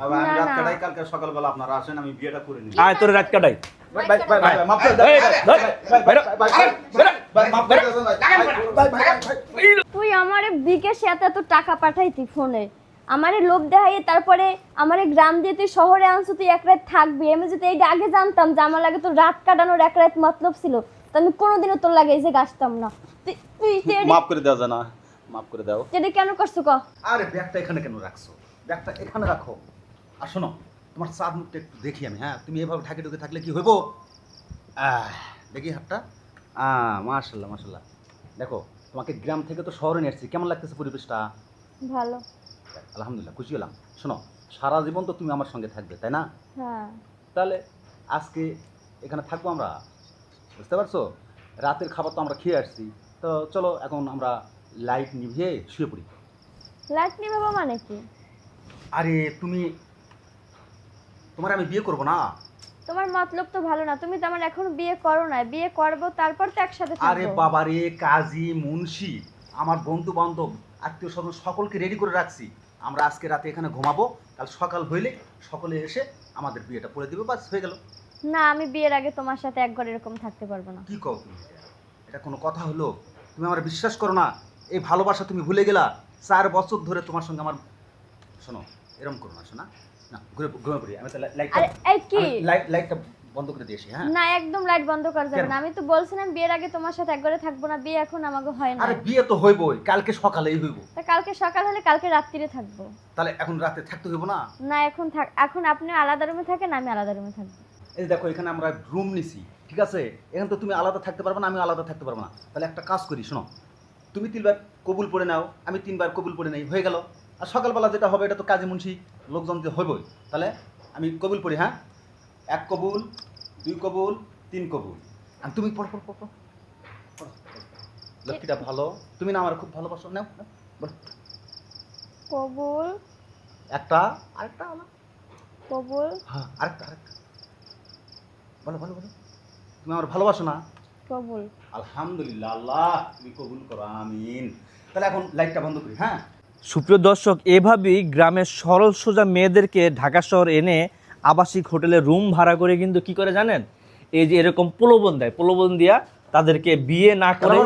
আমি রাত কাটাই কালকে সকালবেলা আপনারা আসেন আমি বিয়েটা করে নিই আয় তোর রাত কাটাই তুই আমারে বিকেশে এত এত টাকা পাঠাইতি ফোনে আমারে লোভ দেখাইয়ে তারপরে আমারে গ্রাম দিয়ে তুই শহরে আনছো তুই এক রাত থাকবি আমি যদি এইটা আগে জানতাম যে আমার লাগে তোর রাত কাটানোর এক রাত মতলব ছিল তো আমি কোনোদিনও তোর লাগে এই যে গাছতাম না তুই- তুই মাফ করে দেওয়া যায় না মাফ করে দাও এটা কেন করছ ক আরে ব্যাগটা এখানে কেন রাখছো ব্যাগটা এখানে রাখো আর শোনো তোমার চাঁদ মুখটা একটু দেখি আমি হ্যাঁ? তুমি এভাবে ঢাকে ঢুকে থাকলে কি হইব? দেখি হাতটা। আহ মাশাল্লাহ মাশাল্লাহ। দেখো তোমাকে গ্রাম থেকে তো শহরে নিয়ে এসেছি কেমন লাগতেছে পরিবেশটা? ভালো। আলহামদুলিল্লাহ খুশি হলাম। শোনো সারা জীবন তো তুমি আমার সঙ্গে থাকবে তাই না? হ্যাঁ। তাহলে আজকে এখানে থাকব আমরা বুঝতে পারছ? রাতের খাবার তো আমরা খেয়ে আসছি। তো চলো এখন আমরা লাইট নিভিয়ে শুয়ে পড়ি। লাইট নিবে মানে কি? আরে তুমি তোমার আমি বিয়ে করব না? তোমার মতলব তো ভালো না তুমি তো আমার এখন বিয়ে করো না বিয়ে করব তারপর তো একসাথে আরে থাকব বাবারে কাজী মুন্সি আমার বন্ধু বান্ধব আত্মীয় স্বজন সকলকে রেডি করে রাখছি। আমরা আজকে রাতে এখানে ঘুমাবো কাল সকাল হইলে সকলে এসে আমাদের বিয়েটা করে দিবে বাস হয়ে গেল। না আমি বিয়ের আগে তোমার সাথে এক ঘর এরকম থাকতে পারব না। কি কও তুমি? এটা কোনো কথা হলো? তুমি আমার বিশ্বাস করো না এই ভালোবাসা তুমি ভুলে গেলা চার বছর ধরে তোমার সঙ্গে আমার শোনো এরকম করো না শোনা। না ঘুরে ঘুরে পড়ি আমি তো লাইটটা এই কি? লাইট লাইটটা বন্ধ করে দিয়েছি হ্যাঁ? না একদম লাইট বন্ধ করা যাবে না। আমি তো বলছিলাম বিয়ের আগে তোমার সাথে এক থাকব না বিয়ে এখন আমাকে হয় না। আরে বিয়ে তো হইবই কালকে সকালেই হইব। তা কালকে সকাল হলে কালকে রাত্রিরে থাকব। তাহলে এখন রাতে থাকতে হইব না? না এখন থাক এখন আপনি আলাদা রুমে থাকেন আমি আলাদা রুমে থাকব। এই দেখো এখানে আমরা রুম নিছি ঠিক আছে? এখানে তো তুমি আলাদা থাকতে পারবে না আমি আলাদা থাকতে পারব না। তাহলে একটা কাজ করি শোনো। তুমি তিনবার কবুল পড়ে নাও আমি তিনবার কবুল পড়ে নেই হয়ে গেল। আর সকালবেলা যেটা হবে এটা তো কাজে মুন্সি লোকজন যে হইবই। তাহলে আমি কবুল পড়ি হ্যাঁ? এক কবুল দুই কবুল তিন কবুল। আর তুমি পড়ো পড়ো পড়ো। লক্ষ্মীটা ভালো। তুমি না আমার খুব ভালোবাসো। নাও নাও, কবুল। একটা। আরেকটা হলো কবুল। হ্যাঁ আরেকটা আরেকটা। বলো বলো বলো। তুমি আমার ভালোবাসো না। কবুল। আলহামদুলিল্লাহ আল্লাহ তুমি কবুল করো আমিন। তাহলে এখন লাইটটা বন্ধ করি হ্যাঁ? সুপ্রিয় দর্শক এভাবেই গ্রামের সরল সোজা মেয়েদেরকে ঢাকা শহর এনে আবাসিক হোটেলে রুম ভাড়া করে কিন্তু কি করে জানেন? এই যে এরকম প্রলোভন দেয় প্রলোভন দিয়া তাদেরকে বিয়ে না করে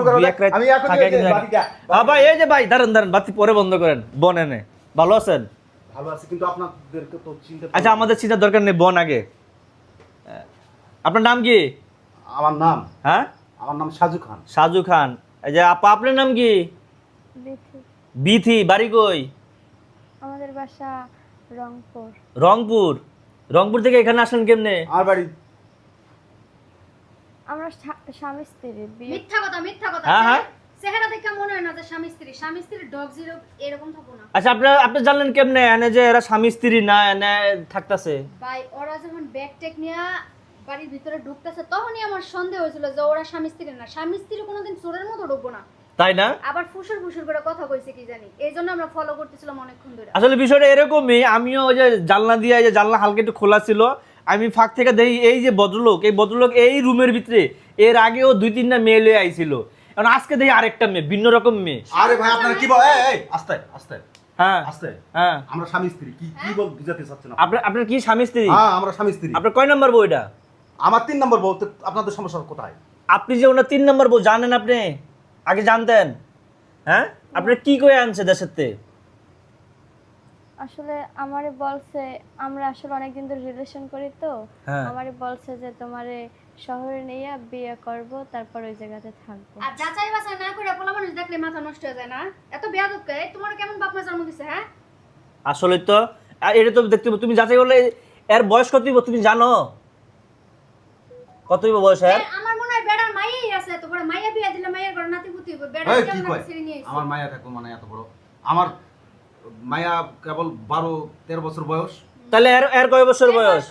ভাই এই যে ভাই দাঁড়ান দাঁড়ান বাতি পরে বন্ধ করেন বন এনে। ভালো আছেন? ভালো আছে কিন্তু আপনাদেরকে তো চিন্তা আচ্ছা আমাদের চিন্তার দরকার নেই বন আগে। আপনার নাম কি? আমার নাম হ্যাঁ? আমার নাম সাজু খান। সাজু খান। এই যে আপা আপনার নাম কি? বিথি বাড়ি কই? আমাদের বাসা রংপুর। রংপুর। রংপুর থেকে এখানে আসলেন কেমনে? আমার বাড়ি? আমরা স্বামী স্ত্রী মিথ্যা কথা মিথ্যা কথা। হ্যাঁ, হ্যাঁ। চেহারা দেখে মনে হয় না যে স্বামী স্ত্রী। স্বামী স্ত্রীর ডগ জিরো এরকম থাকব না। আচ্ছা আপনার আপনি জানলেন কেমনে? এনে যে এরা স্বামী স্ত্রী না এনে থাকতেছে। ভাই ওরা যখন ব্যাগ টেক নিয়ে বাড়ির ভিতরে ঢুকতেছে তখনই আমার সন্দেহ হয়েছিল যে ওরা স্বামী স্ত্রী না। স্বামী স্ত্রী কোনোদিন চোরের মতো ঢুকবো না। তাই না? আবার ফুসুর ফুসুর করে কথা কইছে কি জানি। এই জন্য আমরা ফলো করতেছিলাম অনেকক্ষণ ধরে। আসলে বিষয়টা এরকমই আমিও ওই যে জানলা দিয়ে যে জানলা হালকা একটু খোলা ছিল আমি ফাঁক থেকে দেখি এই যে ভদ্রলোক এই ভদ্রলোক এই রুমের ভিতরে এর আগেও দুই তিনটা মেয়ে লয়ে আইছিল। এখন আজকে দেখি আরেকটা মেয়ে ভিন্ন রকম মেয়ে। আরে ভাই আপনারা কি বল এই এই আস্তে আস্তে। হ্যাঁ আস্তে। হ্যাঁ। আমরা স্বামী স্ত্রী কি কি বল বুঝাতে চাচ্ছেন আপনার আপনার কি স্বামী স্ত্রী? হ্যাঁ আমরা স্বামী স্ত্রী। আপনার কয় নম্বর বইটা আমার তিন নম্বর আপনাদের সমস্যা কোথায়? আপনি যে ওনার তিন নম্বর বউ জানেন আপনি? আগে জানতেন হ্যাঁ? আপনার কি করে আনছে দেশের তে? আসলে আমারে বলছে আমরা আসলে অনেকদিন ধরে রিলেশন করি তো। হ্যাঁ। আমারে বলছে যে তোমারে শহরে নিয়ে বিয়ে করব তারপর ওই জায়গাতে থাকব। আর যাচাই বাছাই না করে পোলা মানুষ দেখলে মাথা নষ্ট হয়ে যায় না? এত বেয়াদব কে? তোমার কেমন বাপ মা জন্ম দিছে হ্যাঁ? আসলে তো আর এটা তো দেখতে তুমি যাচাই করলে এর বয়স কত হইব তুমি জানো? কত হইব বয়স হয় মাইয়াই আছে তো বড় মাইয়া বিয়া দিলে মাইয়ার ঘরে নাতি পুতি হইব বেড়া কি কয়। আমার থাকব মানে এত বড়। আমার মায়া কেবল বারো তেরো বছর বয়স। তাহলে এর এর কয় বছর বয়স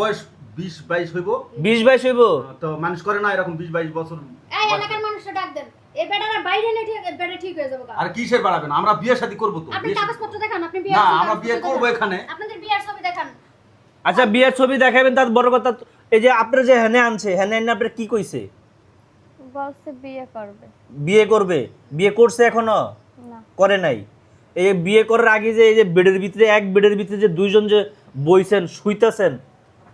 বয়স? বিশ বাইশ হইব। বিশ বাইশ হইব? তো মানুষ করে না এরকম বিশ বাইশ বছর এই এলাকার মানুষটা ডাক দেন। এই বেড়ার বাইরে এনে ঠিক বেড়া ঠিক হয়ে যাবে আর কিসের বাড়াবেন আমরা বিয়ে শাদী করব তো। আপনি কাগজপত্র দেখান আপনি না আমরা বিয়ে করব এখানে। আপনাদের বিয়ের ছবি দেখান। আচ্ছা বিয়ের ছবি দেখাবেন তার বড় কথা এই যে আপনার যে হেনে আনছে হেনে আপনার কি কইছে? বলছে বিয়ে করবে। বিয়ে করবে? বিয়ে করছে এখনও? না। করে নাই। এই যে বিয়ে করার আগে যে এই যে বেডের ভিতরে এক বেডের ভিতরে যে দুইজন যে বইছেন শুইতেছেন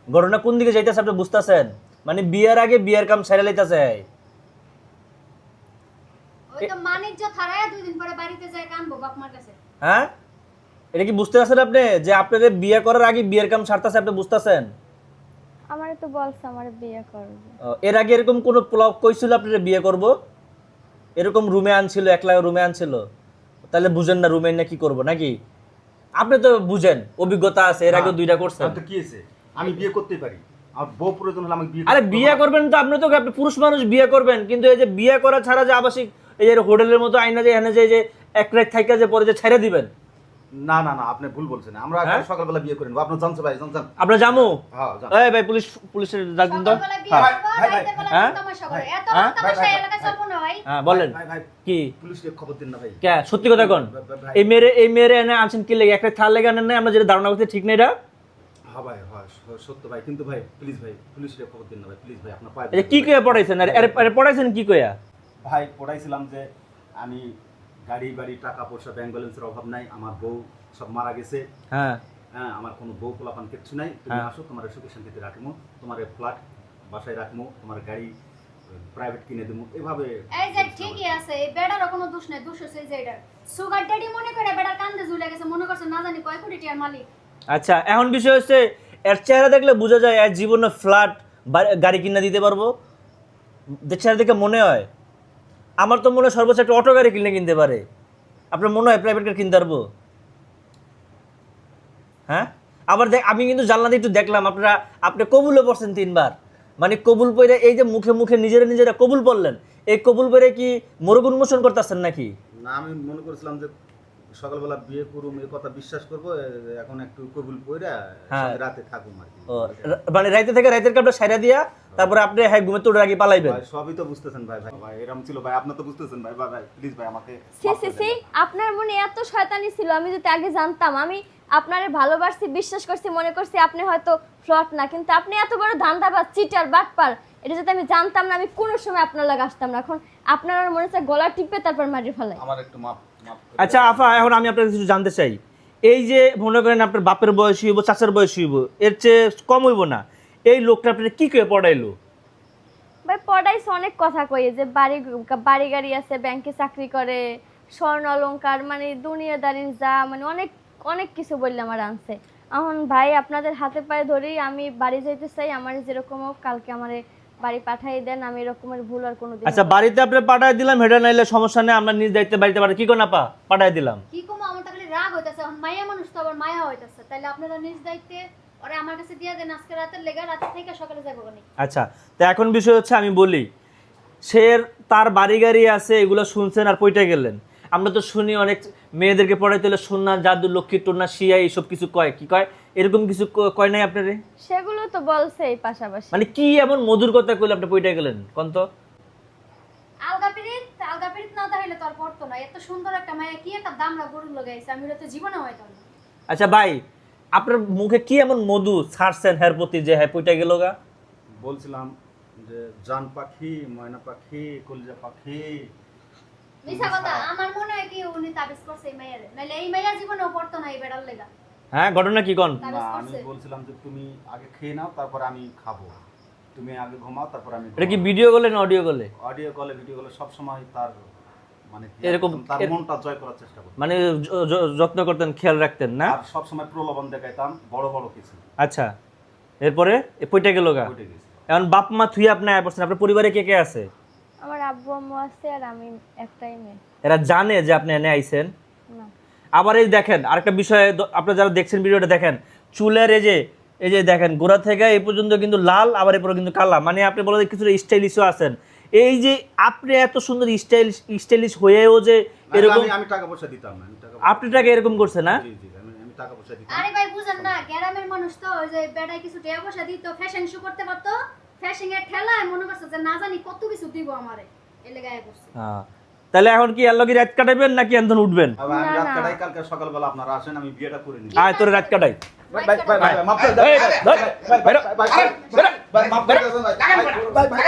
ঘটনা কোন দিকে যাইতেছে আপনি বুঝতেছেন? মানে বিয়ের আগে বিয়ের কাম সেরে লাইতেছে। ওই তো মানিজ্য থারায় দুই দিন পরে বাড়িতে যায় কানবো বাপ মার কাছে। হ্যাঁ? এটা কি বুঝতে পারছেন আপনি? যে আপনাদের বিয়ে করার আগে বিয়ের কাম সারতেছে আপনি বুঝতেছেন? আমারে তো বলছে আমার বিয়ে করবে। এর আগে এরকম কোনো প্লগ কইছিল আপনারা বিয়ে করব? এরকম রুমে আনছিল একলা রুমে আনছিল? তাহলে বুঝেন না রুমে না কি করব নাকি? আপনি তো বুঝেন অভিজ্ঞতা আছে এর আগে দুইটা করছেন। আমি তো কি হয়েছে? আমি বিয়ে করতেই পারি। আমার বউ প্রয়োজন হলে আমাকে বিয়ে আরে বিয়ে করবেন তো আপনি তো আপনি পুরুষ মানুষ বিয়ে করবেন। কিন্তু এই যে বিয়ে করা ছাড়া যে আবাসিক এই যে হোটেলের মতো আইনা যে এখানে যে এক রাত থাইকা যে পরে যে ছেড়ে দিবেন। না না না আপনি ভুল বলছেন। আমরা হ্যাঁ? সকালবেলা বিয়ে করেন আপনি জানছো ভাই জানছেন আপনার জামু? হ্যাঁ ভাই পুলিশ পুলিশের ডাক দিন তো। হ্যাঁ, হ্যাঁ? করে। হ্যাঁ? না হ্যাঁ বলেন। ভাই ভাই কি? পুলিশকে খবর দিন না ভাই। কে? সত্যি কথা কোন। এই মেরে এই মেরে এনে আনছেন কি লেগে? একটা থাল লেগে আনেন নাই? আমরা যেটা ধারণা করতে ঠিক নেই এটা? হ্যাঁ ভাই হ্যাঁ সত্য ভাই। কিন্তু ভাই প্লিজ ভাই পুলিশকে খবর দিন না ভাই প্লিজ ভাই আপনার পায়ে কি কইয়া পড়াইছেন? আরে পড়াইছেন কি কইয়া? ভাই পড়াইছিলাম যে আমি গাড়ি বাড়ি টাকা পয়সা ব্যাংক ব্যালেন্সের অভাব নাই। আমার বউ সব মারা গেছে। হ্যাঁ। হ্যাঁ আমার কোনো বউ পোলাপান কিচ্ছু নাই। তুমি হ্যাঁ। আসো তোমার সুখে শান্তিতে রাখব তোমার ফ্ল্যাট বাসায় রাখব তোমার গাড়ি প্রাইভেট কিনে দেবো। এভাবে এই যে ঠিকই আছে এই বেড়ারও কোনো দোষ নাই দোষ হচ্ছে এই যে এটার সুগার ড্যাডি মনে করে বেড়ার কান্দে ঝুলে গেছে মনে করছে না জানি কয় কোটি টিয়ার মালিক। আচ্ছা এখন বিষয় হচ্ছে এর চেহারা দেখলে বোঝা যায় এর জীবনে ফ্ল্যাট গাড়ি কিনে দিতে পারব। যে চেহারা দেখে মনে হয় আমার তো মনে হয় সর্বোচ্চ একটা অটো গাড়ি কিনলে কিনতে পারে। আপনার মনে হয় প্রাইভেট গাড়ি কিনতে পারব? হ্যাঁ? আবার দেখ, আমি কিন্তু জানলাতে একটু দেখলাম, আপনারা, আপনি কবুলও পড়ছেন তিনবার। মানে কবুল পরে এই যে মুখে মুখে নিজেরা নিজেরা কবুল পড়লেন, এই কবুল পরে কি মোরগ উন্মোচন করতেছেন নাকি? না, আমি মনে করেছিলাম যে সকালবেলা বিয়ে করুম এই কথা বিশ্বাস করব এখন একটু কবুল পইরা হ্যাঁ। রাতে থাকুম আর কি। মানে রাইতে থেকে রাইতের কাপটা সাইরা দিয়া তারপরে আপনি হ্যাঁ ঘুমে তোর আগে পালাইবেন। সবই তো বুঝতেছেন ভাই ভাই ভাই এরকম ছিল ভাই আপনি তো বুঝতেছেন ভাই ভাই ভাই প্লিজ ভাই আমাকে সি সি সি আপনার মনে এত শয়তানি ছিল আমি যদি আগে জানতাম আমি আপনারে ভালোবাসছি বিশ্বাস করছি মনে করছি আপনি হয়তো ফ্লট না কিন্তু আপনি এত বড় ধান্দাবাজ চিটার বাটপার এটা যদি আমি জানতাম না আমি কোনো সময় আপনার লাগে আসতাম না। এখন আপনার মনে হচ্ছে গলা টিপে তারপর মারি ফেলাই আমার একটু মাপ মাপ আচ্ছা আফা এখন আমি আপনার কিছু জানতে চাই। এই যে মনে করেন আপনার বাপের বয়স হইব চাচার বয়স হইব এর চেয়ে কম হইব না। এই লোকটা আপনার কি করে পড়াইলো? ভাই পড়াইছে অনেক কথা কই যে বাড়ি বাড়ি গাড়ি আছে ব্যাংকে চাকরি করে স্বর্ণ অলংকার মানে দুনিয়াদারির যা মানে অনেক অনেক কিছু বললে আমার আনছে। এখন ভাই আপনাদের হাতে পায়ে ধরেই আমি বাড়ি যাইতে চাই আমার যেরকম হোক কালকে আমারে বাড়ি পাঠাই দেন আমি এরকমের ভুল আর কোনো দিন আচ্ছা বাড়িতে আপনি পাঠাই দিলাম হেডা নাইলে সমস্যা নেই আমরা নিজ দায়িত্বে বাড়িতে পাঠাই। কি কোনা পা পাঠাই দিলাম। কি কম আমার তো খালি রাগ হইতাছে মায়া মানুষ তো আবার মায়া হইতাছে। তাইলে আপনারা নিজ দায়িত্বে ওরা আমার কাছে দিয়ে দেন আজকে রাতের লেগে রাতে থেকে সকালে যাব কোনি আচ্ছা তো এখন বিষয় হচ্ছে আমি বলি সে তার বাড়ি গাড়ি আছে এগুলো শুনছেন আর পইটা গেলেন। আমরা তো শুনি অনেক মেয়েদেরকে পড়াইতে হলে সন্না জাদু লক্ষ্মী টন্না শিয়া এইসব কিছু কয় কি কয়? এরকম কিছু কয় নাই আপনারে? সেগুলো তো বলছে এই পাশাপাশি। মানে কি এমন মধুর কথা কইলে আপনি পইটা গেলেন? কোন তো? আলগা পিরিত আলগা পিরিত না তাহলে তোর পড়তো না। এত সুন্দর একটা মায়া কি একটা দামরা গরু লাগাইছে আমি তো জীবনে না। আচ্ছা ভাই আপনার মুখে কি এমন মধু ছাড়ছেন প্রতি যে হ্যাঁ পইটা গেল গা? বলছিলাম যে জান পাখি ময়না পাখি কলিজা পাখি। মিছা কথা আমার মনে হয় কি উনি তাবিজ করছে এই মায়ের। নাহলে এই মাইয়া জীবনেও পড়তো না এই বেড়ার লেগা। হ্যাঁ ঘটনা কি কোন? আমি বলছিলাম যে তুমি আগে খেয়ে নাও তারপর আমি খাব। তুমি আগে ঘুমাও তারপর আমি এটা কি ভিডিও করলে না অডিও করলে অডিও কলে ভিডিও কলে সব সময় তার মানে এরকম তার মনটা জয় করার চেষ্টা করি মানে যত্ন করতেন খেয়াল রাখতেন না? আর সব সময় প্রলোভন দেখাইতাম বড় বড় কিছু। আচ্ছা। এরপরে? এ পইটা গেল গা। এখন বাপ মা থুই আপনি আয় পড়ছেন আপনার পরিবারে কে কে আছে? আমার আব্বু আম্মু আছে আর আমি একটাই মেয়ে। এরা জানে যে আপনি এনে আইছেন। আবার এই দেখেন আরেকটা বিষয়ে আপনারা যারা দেখছেন ভিডিওটা দেখেন চুলের এই যে এই যে দেখেন গোড়া থেকে এই পর্যন্ত কিন্তু লাল আবার এরপরে কিন্তু কালা। মানে আপনি বলা যায় কিছুটা স্টাইলিশও আছেন। এই যে আপনি এত সুন্দর স্টাইল স্টাইলিশ হয়েও যে এরকম আমি আমি টাকা পয়সা দিতাম না আমি টাকা এরকম করছে না? জি জি আমি আমি টাকা পয়সা দিতাম। আরে ভাই বুঝেন না গ্রামের মানুষ তো ওই যে বেড়ায় কিছু টাকা পয়সা দিত ফ্যাশন শো করতে পারতো ফ্যাশন এর ঠেলায় মনে করছে যে না জানি কত কিছু দিব আমারে এলে গায়ে করছে হ্যাঁ। তাহলে এখন কি এর লগে রাত কাটাবেন নাকি এখন উঠবেন আমি রাত কাটাই কালকে সকালবেলা আপনারা আসেন আমি বিয়েটা করে নিই আয় তোর রাত কাটাই ভাই ভাই ভাই